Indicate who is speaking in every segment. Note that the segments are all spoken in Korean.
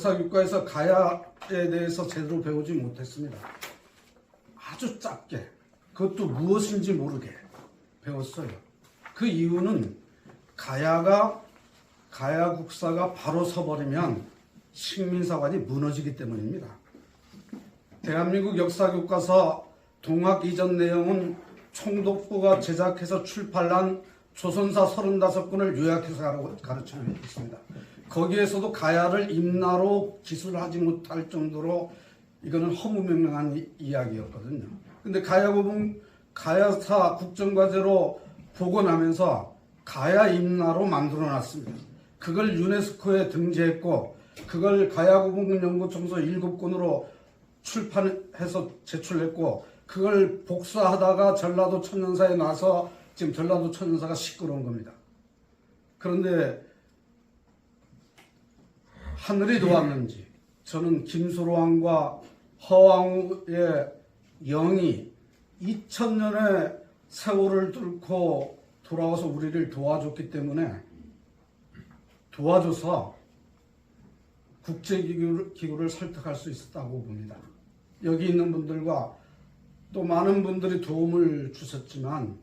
Speaker 1: 역사교과에서 가야에 대해서 제대로 배우지 못했습니다. 아주 짧게 그것도 무엇인지 모르게 배웠어요. 그 이유는 가야가 가야 국사가 바로 서버리면 식민사관이 무너지기 때문입니다. 대한민국 역사 교과서 동학 이전 내용은 총독부가 제작해서 출판한 조선사 35권을 요약해서 가르치고 있습니다. 거기에서도 가야를 임나로 기술하지 못할 정도로 이거는 허무맹랑한 이- 이야기였거든요. 근데 가야고문 가야사 국정과제로 복원하면서 가야 임나로 만들어 놨습니다. 그걸 유네스코에 등재했고 그걸 가야고문 연구청소 7권으로 출판해서 제출했고 그걸 복사하다가 전라도 천연사에 나서 지금 전라도 천연사가 시끄러운 겁니다. 그런데 하늘이 도왔는지 저는 김수로 왕과 허왕의 영이 2000년의 세월을 뚫고 돌아와서 우리를 도와줬기 때문에 도와줘서 국제기구를 기구를 설득할 수 있었다고 봅니다. 여기 있는 분들과 또 많은 분들이 도움을 주셨지만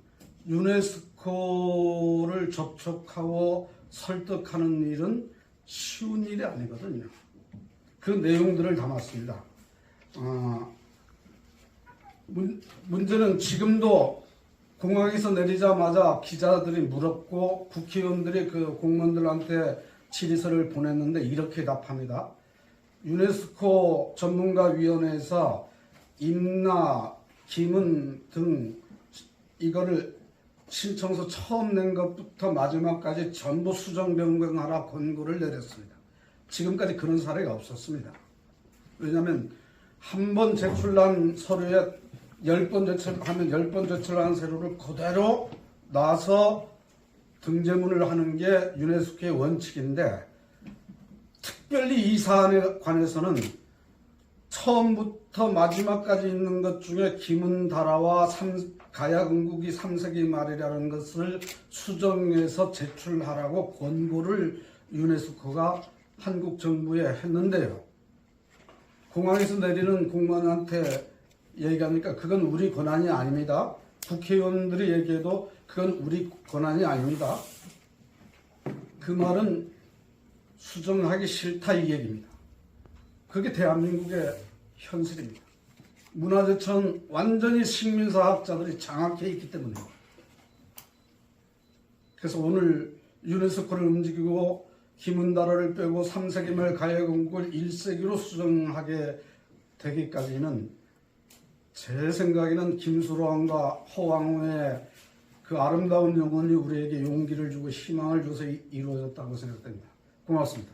Speaker 1: 유네스코를 접촉하고 설득하는 일은 쉬운 일이 아니거든요. 그 내용들을 담았습니다. 어, 문, 문제는 지금도 공항에서 내리자마자 기자들이 물었고 국회의원들이 그 공무원들한테 질의서를 보냈는데 이렇게 답합니다. 유네스코 전문가위원회에서 임나, 김은 등 이거를 신청서 처음 낸 것부터 마지막까지 전부 수정 변경하라 권고를 내렸습니다. 지금까지 그런 사례가 없었습니다. 왜냐하면 한 번 제출한 서류에 열 번 제출하면 열 번 제출한 서류를 그대로 놔서 등재문을 하는 게 유네스코의 원칙인데 특별히 이 사안에 관해서는 처음부터 마지막까지 있는 것 중에 김은다라와 삼- 가야금국이 3세기 말이라는 것을 수정해서 제출하라고 권고를 유네스코가 한국 정부에 했는데요. 공항에서 내리는 공무원한테 얘기하니까 그건 우리 권한이 아닙니다. 국회의원들이 얘기해도 그건 우리 권한이 아닙니다. 그 말은 수정하기 싫다 이 얘기입니다. 그게 대한민국의 현실입니다. 문화재청 완전히 식민사학자들이 장악해 있기 때문입니다. 그래서 오늘 유네스코를 움직이고 김은다라를 빼고 3세기 말 가야금국을 1세기로 수정하게 되기까지는 제 생각에는 김수로왕과 허왕후의 그 아름다운 영혼이 우리에게 용기를 주고 희망을 줘서 이- 이루어졌다고 생각됩니다. 고맙습니다.